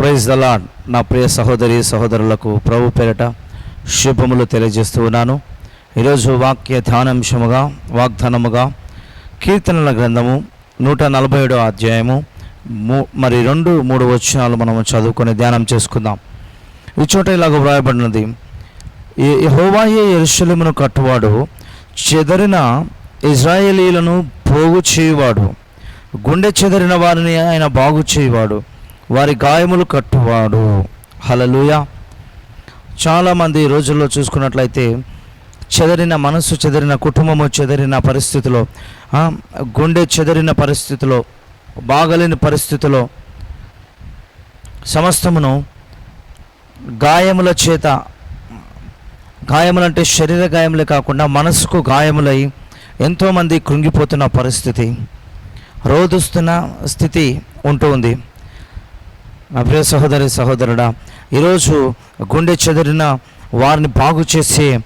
Praise దలా నా ప్రియ సహోదరి సహోదరులకు ప్రభు పేరట శుభములు తెలియజేస్తూ ఉన్నాను. ఈరోజు వాక్య ధ్యానాంశముగా వాగ్దానముగా కీర్తనల గ్రంథము నూట నలభై ఏడో అధ్యాయము మరి రెండు మూడు వచనాలు మనము చదువుకొని ధ్యానం చేసుకుందాం. ఈ చోట ఇలాగ వ్రాయబడినది. హోవాయే ఎరుషులమును కట్టువాడు చెదరిన ఇజ్రాయేలీలను పోగు చేయువాడు గుండె చెదరిన వారిని ఆయన బాగు చేయువాడు వారి గాయములు కట్టువాడు. హలలుయ చాలామంది ఈ రోజుల్లో చూసుకున్నట్లయితే చెదరిన మనస్సు చెదరిన కుటుంబము చెదరిన పరిస్థితిలో గుండె చెదరిన పరిస్థితిలో బాగలేని పరిస్థితిలో సమస్తమును గాయముల చేత గాయములంటే శరీర గాయములే కాకుండా మనసుకు గాయములై ఎంతోమంది కృంగిపోతున్న పరిస్థితి. రోధిస్తున్న స్థితి ఉంటూ ఉంది. నా ప్రియ సహోదరి సహోదరుడా ఈరోజు గుండె చెదిరిన వారిని బాగు చేసే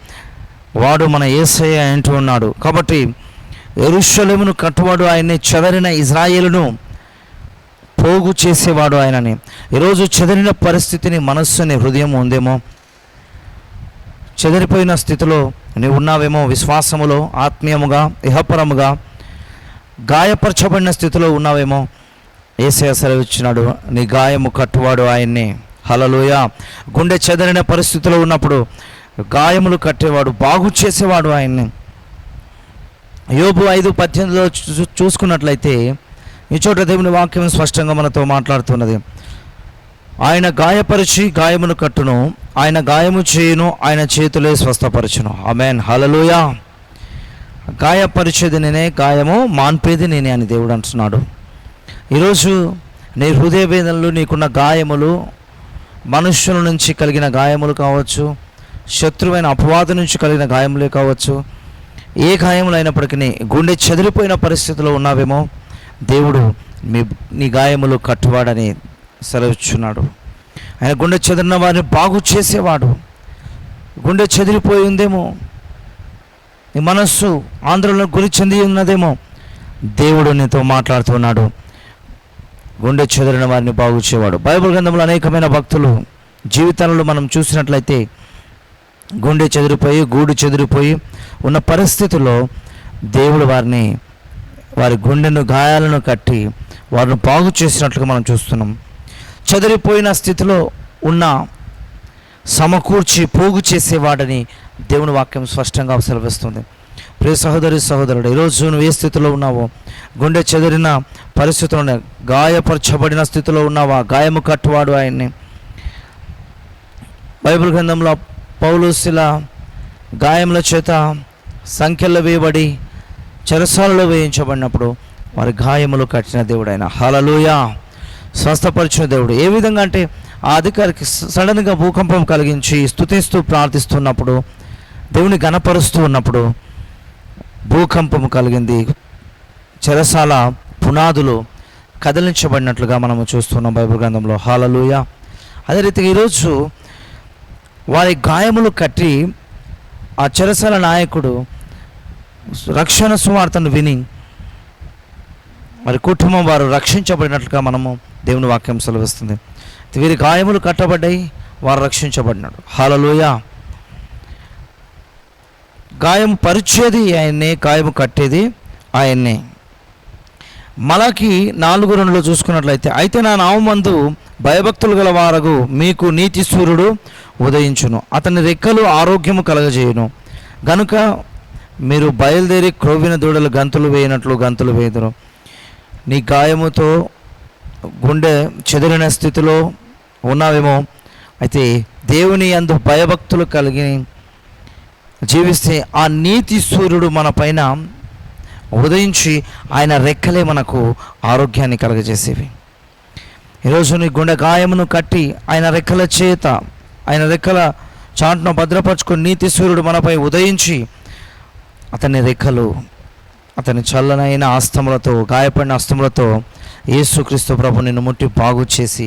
వాడు మన ఏసయ్య అంటూ ఉన్నాడు. కాబట్టి ఎరుషలేమును కట్టువాడు ఆయన్ని చెదరిన ఇజ్రాయేలును పోగు చేసేవాడు ఆయనని. ఈరోజు చెదిరిన పరిస్థితిని మనస్సుని హృదయం ఉందేమో? చెదిరిపోయిన స్థితిలో నీవు ఉన్నావేమో? విశ్వాసములో ఆత్మీయముగా ఇహపరముగా గాయపరచబడిన స్థితిలో ఉన్నావేమో? ఏసయ సెలవిచ్చినాడు నీ గాయము కట్టువాడు ఆయన్ని. హలలోయ గుండె చెదరిన పరిస్థితిలో ఉన్నప్పుడు గాయములు కట్టేవాడు బాగు చేసేవాడు ఆయన్ని. యోబు ఐదు పద్దెనిమిదిలో చూ- చూసుకున్నట్లయితే ఈ చోట దేవుని వాక్యం స్పష్టంగా మనతో మాట్లాడుతున్నది. ఆయన గాయపరిచి గాయమును కట్టును ఆయన గాయము చేయును ఆయన చేతులే స్వస్థపరచును. ఆమెన్. హలలుయా గాయపరిచేది నేనే గాయము మాన్పేది నేనే అని దేవుడు అంటున్నాడు. ఈరోజు నీ హృదయ వేదనలు నీకున్న గాయములు మనుష్యుల నుంచి కలిగిన గాయములు కావచ్చు శత్రువైన అపవాదం నుంచి కలిగిన గాయములే కావచ్చు ఏ గాయములు అయినప్పటికీ గుండె చెదిరిపోయిన పరిస్థితిలో ఉన్నావేమో దేవుడు మీ నీ గాయములు కట్టువాడని సెలవిచ్చున్నాడు. ఆయన గుండె చెదిరిన వారిని బాగు చేసేవాడు. గుండె చెదిరిపోయి ఉందేమో నీ మనస్సు ఆంధ్రలో గురి చెంది ఉన్నదేమో దేవుడు నీతో మాట్లాడుతున్నాడు. గుండె చెదిరిన వారిని బాగుచేవాడు. బైబిల్ గ్రంథంలో అనేకమైన భక్తులు జీవితాలలో మనం చూసినట్లయితే గుండె చెదిరిపోయి గూడు చెదిరిపోయి ఉన్న పరిస్థితుల్లో దేవుడు వారిని వారి గుండెను గాయాలను కట్టి వారిని బాగు చేసినట్లుగా మనం చూస్తున్నాం. చెదిరిపోయిన స్థితిలో ఉన్న సమకూర్చి పోగు చేసేవాడని దేవుని వాక్యం స్పష్టంగా సెలవిస్తుంది. ప్రియ సహోదరి సహోదరుడు ఈరోజు నువ్వు ఏ స్థితిలో ఉన్నావో గుండె చెదిరిన పరిస్థితులు గాయపరచబడిన స్థితిలో ఉన్నావా గాయము కట్టువాడు ఆయన్ని. బైబిల్ గ్రంథంలో పౌలుశిల గాయముల చేత సంఖ్యలో వేయబడి చెరసాలలో వేయించబడినప్పుడు వారి గాయములు కట్టిన దేవుడు ఆయన హలలుయ స్వస్థపరిచిన దేవుడు. ఏ విధంగా అంటే ఆ అధికారికి సడన్గా భూకంపం కలిగించి స్థుతిస్తూ ప్రార్థిస్తున్నప్పుడు దేవుని గణపరుస్తూ ఉన్నప్పుడు భూకంపము కలిగింది. చెరసాల పునాదులు కదిలించబడినట్లుగా మనము చూస్తున్నాం బైబిల్ గ్రంథంలో. హాలలుయ. అదే రీతిగా ఈరోజు వారి గాయములు కట్టి ఆ చెరసాల నాయకుడు రక్షణ సువార్తను విని మరి కుటుంబం వారు రక్షించబడినట్లుగా మనము దేవుని వాక్యం సెలవిస్తుంది. వీరి గాయములు కట్టబడ్డాయి వారు రక్షించబడినాడు హాలలోయ. గాయం పరిచేది ఆయన్నే గాయము కట్టేది ఆయన్నే. మలకి నాలుగు రెండులో చూసుకున్నట్లయితే అయితే నా నామందు భయభక్తులు గల వారగు మీకు నీతి సూర్యుడు ఉదయించును. అతని రెక్కలు ఆరోగ్యము కలగజేయును. గనుక మీరు బయలుదేరి క్రొవ్విన దూడలు గంతులు వేయనట్లు గంతులు వేదురు నీ గాయముతో గుండె చెదిరిన స్థితిలో ఉన్నావేమో అయితే దేవుని అందు భయభక్తులు కలిగి జీవిస్తే ఆ నీతి సూర్యుడు మన పైన ఉదయించి ఆయన రెక్కలే మనకు ఆరోగ్యాన్ని కలగజేసేవి. ఈరోజు నీ గుండె గాయమును కట్టి ఆయన రెక్కల చేత ఆయన రెక్కల చాటును భద్రపరుచుకుని నీతి సూర్యుడు మనపై ఉదయించి అతని రెక్కలు అతని చల్లనైన ఆస్తములతో గాయపడిన అస్తములతో యేసుక్రీస్తు ప్రభు నిన్ను ముట్టి బాగు చేసి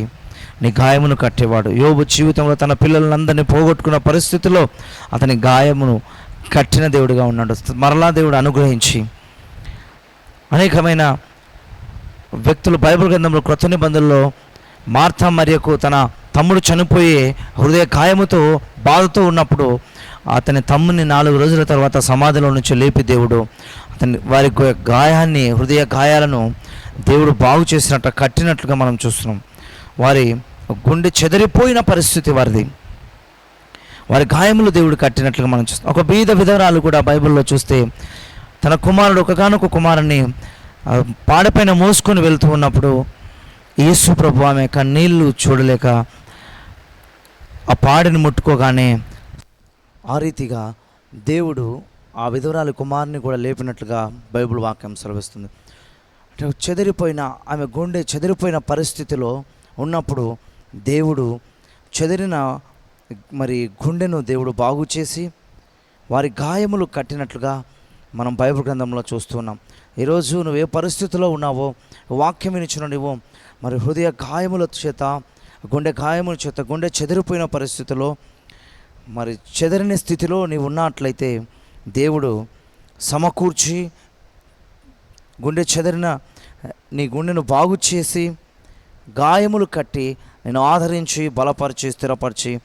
నీ గాయమును కట్టేవాడు. యోబు జీవితంలో తన పిల్లలందరినీ పోగొట్టుకున్న పరిస్థితిలో అతని గాయమును కట్టిన దేవుడిగా ఉన్నాడు. మరలా దేవుడు అనుగ్రహించి అనేకమైన వ్యక్తులు బైబిల్ గ్రంథంలో క్రొత్త నిబంధనలో మార్తా మరియకు తన తమ్ముడు చనిపోయే హృదయ గాయముతో బాధతో ఉన్నప్పుడు అతని తమ్ముని నాలుగు రోజుల తర్వాత సమాధిలో నుంచి లేపి దేవుడు అతని వారి యొక్క గాయాన్ని హృదయ గాయాలను దేవుడు బాగు చేసినట్టు కట్టినట్లుగా మనం చూస్తున్నాం. వారి గుండె చెదిరిపోయిన పరిస్థితి వారిది. వారి గాయములు దేవుడు కట్టినట్లుగా మనం చూస్తాం. ఒక బీద విధవరాలు కూడా బైబిల్లో చూస్తే తన కుమారుడు ఒకగానొక కుమారుని పాడపైన మోసుకొని వెళ్తూ ఉన్నప్పుడు యేసు ప్రభు ఆమె కన్నీళ్ళు చూడలేక ఆ పాడిని ముట్టుకోగానే ఆ రీతిగా దేవుడు ఆ విధవరాలి కుమారుని కూడా లేపినట్లుగా బైబిల్ వాక్యం సెలవిస్తుంది. అంటే చెదిరిపోయిన ఆమె గుండె చెదిరిపోయిన పరిస్థితిలో ఉన్నప్పుడు దేవుడు చెదిరిన మరి గుండెను దేవుడు బాగు చేసి వారి గాయములు కట్టినట్లుగా మనం బైబిల్ గ్రంథంలో చూస్తున్నాం ఈరోజు నువ్వు ఏ పరిస్థితిలో ఉన్నావో వాక్యం ఇచ్చిన నువ్వు మరి హృదయ గాయముల చేత గుండె గాయముల చేత గుండె చెదిరిపోయిన పరిస్థితిలో మరి చెదరని స్థితిలో నీవు ఉన్నట్లయితే దేవుడు సమకూర్చి గుండె చెదరిన నీ గుండెను బాగు చేసి గాయములు కట్టి నేను ఆదరించి బలపరిచి స్థిరపరిచి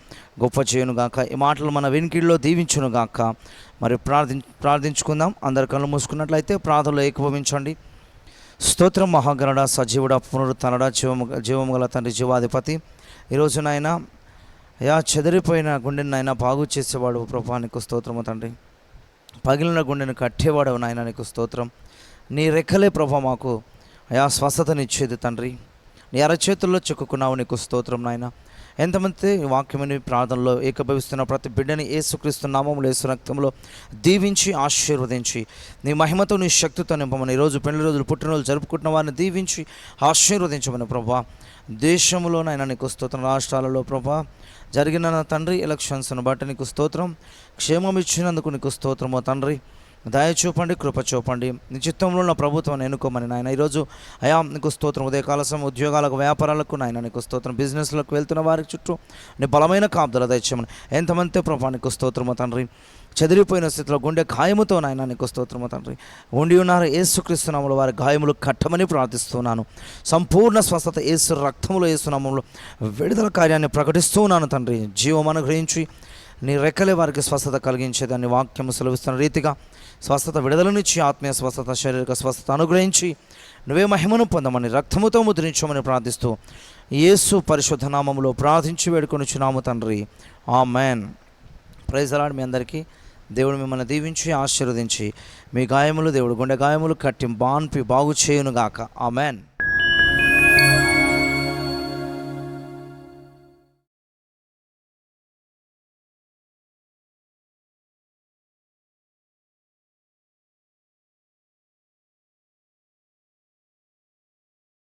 గొప్ప చేయనుగాక ఈ మాటలు మన వెనుకిడిలో దీవించునుగాక మరి ప్రార్థి ప్రార్థించుకుందాం. అందరి కళ్ళు మూసుకున్నట్లయితే ప్రార్థనలో ఏకీభవించండి. స్తోత్రం మహాగణడ సజీవుడ పునరుత్తనడ జీవము జీవము గల తండ్రి జీవాధిపతి. ఈరోజు నాయన యా చెదిరిపోయిన గుండెని నాయన బాగు చేసేవాడు ప్రభా నీకు స్తోత్రము తండ్రి. పగిలిన గుండెను కట్టేవాడు నాయన నీకు స్తోత్రం. నీ రెక్కలే ప్రభా మాకు అయా స్వస్థతనిచ్చేది తండ్రి. నీ అరచేతుల్లో చిక్కుకున్నావు నీకు స్తోత్రం నాయన. ఎంతమంది వాక్యమని ప్రార్థనలో ఏకభవిస్తున్న ప్రతి బిడ్డని ఏసుక్రీస్తు నామములు ఏసు రక్తంలో దీవించి ఆశీర్వదించి నీ మహిమతో నీ శక్తితో నింపమని ఈరోజు పెళ్ళి రోజులు పుట్టినరోజులు జరుపుకుంటున్న వారిని దీవించి ఆశీర్వదించమని ప్రభా. దేశంలోనైనా నీకు స్తోత్రం రాష్ట్రాలలో ప్రభా. జరిగిన తండ్రి ఎలక్షన్స్ను బట్టి నీకు స్తోత్రం. క్షేమం ఇచ్చినందుకు నీకు స్తోత్రమో తండ్రి. దయ చూపండి కృప చూపండి. నీ చిత్తంలో ఉన్న ప్రభుత్వం ఎన్నుకోమని నాయన. ఈరోజు అయా నీకు స్తోత్రం. ఉదయకాల సమయం ఉద్యోగాలకు వ్యాపారాలకు నాయన నీకు స్తోత్రం. బిజినెస్లకు వెళ్తున్న వారి చుట్టూ నీ బలమైన కాపుదల దయచేయమని. ఎంతమంది ప్రభా నీకు స్తోత్రమో తండ్రి? చెదిరిపోయిన స్థితిలో గుండె గాయముతో నాయన నీకు స్తోత్రము తండ్రి. ఉండి ఉన్నారు ఏసుక్రీస్తునాములు వారి గాయములు కట్టమని ప్రార్థిస్తున్నాను. సంపూర్ణ స్వస్థత ఏసు రక్తములు ఏసునామంలో విడుదల కార్యాన్ని ప్రకటిస్తూ ఉన్నాను తండ్రి. జీవం అనుగ్రహించి నీ రెక్కలే వారికి స్వస్థత కలిగించేదాన్ని వాక్యము సెలవిస్తున్న రీతిగా స్వస్థత విడుదలనిచ్చి ఆత్మీయ స్వస్థత శారీరక స్వస్థత అనుగ్రహించి నువ్వే మహిమను పొందమని రక్తముతో ముద్రించమని ప్రార్థిస్తూ యేసు పరిశుద్ధ నామంలో ప్రార్థించి వేడుకొనిచున్నాము తండ్రి. ఆ మ్యాన్ ప్రైజ్ మీ అందరికీ. దేవుడు మిమ్మల్ని దీవించి ఆశీర్వదించి మీ గాయములు దేవుడు గుండె గాయములు కట్టి బాన్పి బాగు చేయునుగాక ఆ మ్యాన్